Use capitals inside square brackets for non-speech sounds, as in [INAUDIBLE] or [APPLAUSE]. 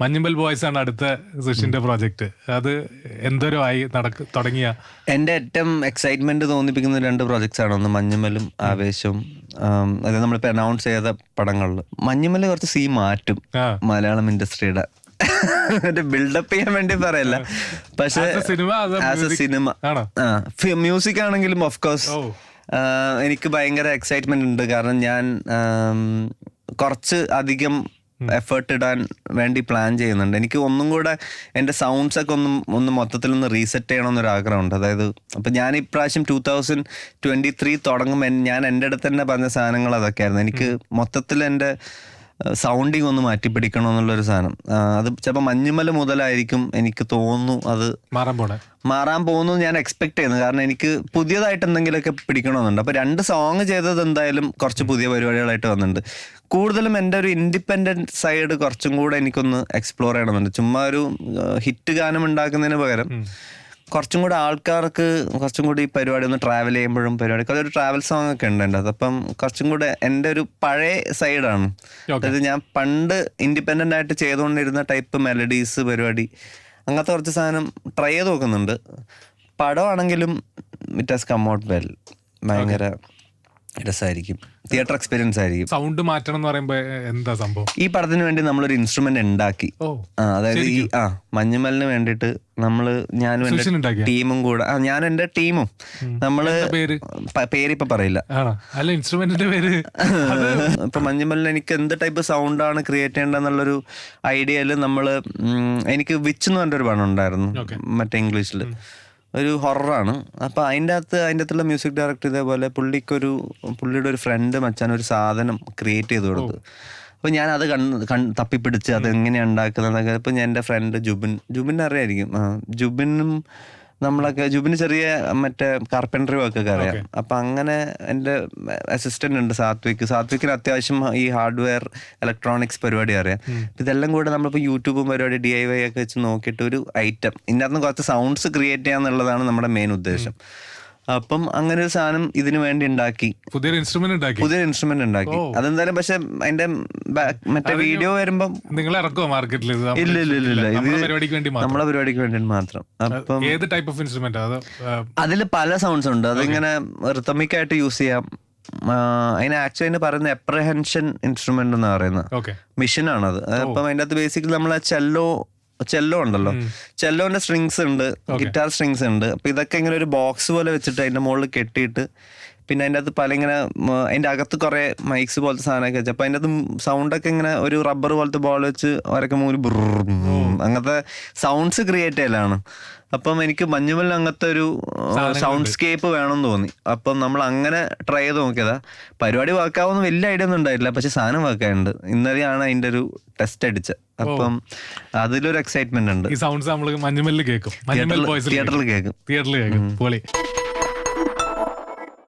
മഞ്ഞുമ്പൽ boys ആണ് അടുത്ത സുഷിന്റെ project. അത് എന്തോരോ ആയി നടക്ക് തുടങ്ങിയ എന്റെ ഏറ്റവും എക്സൈറ്റ്മെന്റ് തോന്നിപ്പിക്കുന്ന രണ്ട് പ്രോജക്ട്സ് ആണ്. ഒന്ന് മഞ്ഞുമലും ആവേശവും അതായത് നമ്മളിപ്പോൾ അനൗൺസ് ചെയ്ത പടങ്ങളിൽ മഞ്ഞുമൽ കുറച്ച് സീ മാറ്റും മലയാളം ഇൻഡസ്ട്രിയുടെ. ബിൽഡപ്പ് ചെയ്യാൻ വേണ്ടി പറയല്ല. പക്ഷെ ആസ് എ സിനിമ മ്യൂസിക് ആണെങ്കിലും ഓഫ് കോഴ്സ് എനിക്ക് ഭയങ്കര എക്സൈറ്റ്മെന്റ് ഉണ്ട്. കാരണം ഞാൻ കുറച്ച് അധികം എഫേർട്ട് ഇടാൻ വേണ്ടി പ്ലാൻ ചെയ്യുന്നുണ്ട്. എനിക്ക് ഒന്നും കൂടെ എന്റെ സൗണ്ട്സ് ഒക്കെ ഒന്നും ഒന്ന് മൊത്തത്തിൽ ഒന്ന് റീസെറ്റ് ചെയ്യണമെന്നൊരു ആഗ്രഹമുണ്ട്. അതായത് അപ്പം ഞാൻ ഇപ്രാവശ്യം ടൂ തൗസൻഡ് ട്വന്റി ത്രീ തുടങ്ങുമ്പോൾ ഞാൻ എന്റെ അടുത്ത് തന്നെ പറഞ്ഞ സാധനങ്ങൾ അതൊക്കെയായിരുന്നു. എനിക്ക് മൊത്തത്തിൽ എന്റെ സൗണ്ടിങ് ഒന്ന് മാറ്റിപ്പിടിക്കണം എന്നുള്ളൊരു സാധനം. അത് ചിലപ്പോൾ മഞ്ഞുമല മുതലായിരിക്കും എനിക്ക് തോന്നുന്നു അത് മാറാൻ പോണേ. മാറാൻ പോകുന്നു ഞാൻ എക്സ്പെക്ട് ചെയ്യുന്നു. കാരണം എനിക്ക് പുതിയതായിട്ട് എന്തെങ്കിലുമൊക്കെ പിടിക്കണമെന്നുണ്ട്. അപ്പോൾ രണ്ട് സോങ് ചെയ്തത് എന്തായാലും കുറച്ച് പുതിയ പരിപാടികളായിട്ട് വന്നിട്ടുണ്ട്. കൂടുതലും എന്റെ ഒരു ഇൻഡിപെൻഡന്റ് സൈഡ് കുറച്ചും കൂടെ എനിക്കൊന്ന് എക്സ്പ്ലോർ ചെയ്യണമെന്നുണ്ട്. ചുമ്മാ ഒരു ഹിറ്റ് ഗാനം ഉണ്ടാക്കുന്നതിന് പകരം കുറച്ചും കൂടെ ആൾക്കാർക്ക് കുറച്ചും കൂടി ഈ പരിപാടി ഒന്ന് ട്രാവൽ ചെയ്യുമ്പോഴും പരിപാടി അതൊരു ട്രാവൽ സോങ് ഒക്കെ ഉണ്ട് എന്റെ അത്. അപ്പം കുറച്ചും കൂടെ എന്റെ ഒരു പഴയ സൈഡാണ്. അതായത് ഞാൻ പണ്ട് ഇൻഡിപെൻഡന്റ് ആയിട്ട് ചെയ്തുകൊണ്ടിരുന്ന ടൈപ്പ് മെലഡീസ് പരിപാടി അങ്ങനത്തെ കുറച്ച് സാധനം ട്രൈ ചെയ്ത് നോക്കുന്നുണ്ട്. പടമാണെങ്കിലും it has come out well ഭയങ്കര രസമായിരിക്കും. തിയേറ്റർ എക്സ്പീരിയൻസ് ആയിരിക്കും. സൗണ്ട് മാറ്റണം എന്ന് പറയുമ്പോൾ എന്താ സംഭവം? ഈ പടത്തിന് വേണ്ടി നമ്മളൊരു ഇൻസ്ട്രുമെന്റ് ഉണ്ടാക്കി. ആ, അതായത് ഈ ആ മഞ്ഞുമലിന് വേണ്ടിയിട്ട് നമ്മൾ ഞാനും എന്റെ ടീമും കൂടെ ആ ഞാനും എന്റെ ടീമും. നമ്മൾ പേരിപ്പൊ പേര്? പറയില്ല. അല്ല ഇൻസ്ട്രുമെന്റിന്റെ പേര്. [LAUGHS] ഇപ്പൊ മഞ്ഞുമല്ലിൽ എനിക്ക് എന്ത് ടൈപ്പ് സൗണ്ട് ആണ് ക്രിയേറ്റ് ചെയ്യേണ്ടെന്നുള്ളൊരു ഐഡിയയിൽ നമ്മൾ എനിക്ക് വിച്ച് എന്ന് പറഞ്ഞൊരു പടം ഉണ്ടായിരുന്നു. മറ്റേ ഇംഗ്ലീഷിൽ ഒരു ഹൊറാണ് അപ്പൊ അതിന്റെ അകത്ത് അതിന്റെ അകത്തുള്ള മ്യൂസിക് ഡയറക്ടർ ഇതേപോലെ പുള്ളിക്കൊരു പുള്ളിയുടെ ഒരു ഫ്രണ്ട് മച്ചാൻ ഒരു സാധനം ക്രിയേറ്റ് ചെയ്ത് കൊടുത്തു. അപ്പോൾ ഞാൻ അത് കണ്ണ് കൺ തപ്പിപ്പിടിച്ച് അത് എങ്ങനെയാണ് ഉണ്ടാക്കുന്നതൊക്കെ ഇപ്പൊ ഞാൻ എന്റെ ഫ്രണ്ട് ജുബിൻ ജുബിൻ അറിയായിരിക്കും. ജുബിനും നമ്മളൊക്കെ ജുബിന് ചെറിയ മറ്റേ കാർപ്പൻട്രി വർക്ക് ഒക്കെ അറിയാം. അപ്പൊ അങ്ങനെ എന്റെ അസിസ്റ്റന്റ് ഉണ്ട് സാത്വിക്. സാത്വിക്കിന് അത്യാവശ്യം ഈ ഹാർഡ്വെയർ ഇലക്ട്രോണിക്സ് പരിപാടി അറിയാം. ഇതെല്ലാം കൂടെ നമ്മളിപ്പോൾ യൂട്യൂബും പരിപാടി ഡി ഐ വൈ ഒക്കെ വെച്ച് നോക്കിയിട്ട് ഒരു ഐറ്റം ഇതിനകത്ത് കുറച്ച് സൗണ്ട്സ് ക്രിയേറ്റ് ചെയ്യാന്നുള്ളതാണ് നമ്മുടെ മെയിൻ ഉദ്ദേശം. അപ്പം അങ്ങനെ ഒരു സാധനം ഇതിനു വേണ്ടി ഉണ്ടാക്കി. പുതിയൊരു ഇൻസ്ട്രുമെന്റ് ഉണ്ടാക്കി. പുതിയൊരു ഇൻസ്ട്രുമെന്റ് ഉണ്ടാക്കി. അതെന്തായാലും പക്ഷെ അതിന്റെ മറ്റേ വീഡിയോ വരുമ്പം നിങ്ങൾ ഇറക്കുമോ മാർക്കറ്റിൽ ഇല്ല ഇല്ല ഇല്ല ഇത് നമ്മളെ പരിപാടിക്ക് വേണ്ടി മാത്രം. അപ്പം ഏത് ടൈപ്പ് ഓഫ് ഇൻസ്ട്രുമെന്റ് അത് അതിൽ പല സൗണ്ട്സ് ഉണ്ട്. അതിങ്ങനെ റിത്തമിക് ആയിട്ട് യൂസ് ചെയ്യാം. അതിന് ആക്ച്വലി അതിന് പറയുന്ന എപ്രഹെൻഷൻ ഇൻസ്ട്രുമെന്റ് എന്ന് പറയുന്നത്. മിഷൻ ആണത്. അപ്പം അതിന്റെ അകത്ത് ബേസിക്കലി നമ്മൾ ചെല്ലോ ചെല്ലോ ഉണ്ടല്ലോ. ചെല്ലോന്റെ സ്ട്രിങ്സ് ഉണ്ട് ഗിറ്റാർ സ്ട്രിങ്സ് ഉണ്ട്. അപ്പൊ ഇതൊക്കെ ഇങ്ങനെ ഒരു ബോക്സ് പോലെ വെച്ചിട്ട് അതിന്റെ മുകളിൽ കെട്ടിയിട്ട് പിന്നെ അതിന്റെ അകത്ത് പല ഇങ്ങനെ അതിന്റെ അതിന്റെ അകത്ത് കുറേ മൈക്സ് പോലത്തെ സാധനമൊക്കെ വെച്ചു അപ്പൊ അതിന്റെ അകത്ത് സൗണ്ടൊക്കെ ഇങ്ങനെ ഒരു റബ്ബർ പോലത്തെ ബോൾ വെച്ച് അവരൊക്കെ മൂലി അങ്ങനത്തെ സൗണ്ട്സ് ക്രിയേറ്റ് ചെയ്യലാണ്. അപ്പം എനിക്ക് മഞ്ഞുമല്ല അങ്ങനത്തെ ഒരു സൗണ്ട് സ്കേപ്പ് വേണമെന്ന് തോന്നി. അപ്പം നമ്മൾ അങ്ങനെ ട്രൈ ചെയ്ത് നോക്കിയതാ. പരിപാടി വർക്കാവുന്ന വലിയ ഐഡിയ ഒന്നും ഉണ്ടായില്ല പക്ഷെ സാധനം വർക്കായുണ്ട് ഇന്നലെയാണ് അതിന്റെ ഒരു ടെസ്റ്റ് അടിച്ചത്. അപ്പം അതിലൊരു എക്സൈറ്റ്മെന്റ് ഉണ്ട്. ഈ സൗണ്ട്സ് നമ്മൾ മഞ്ഞുമല്ലിൽ കേൾക്കും. തിയേറ്ററിൽ കേൾക്കും. തിയേറ്ററിൽ കേൾക്കും. പൊളി.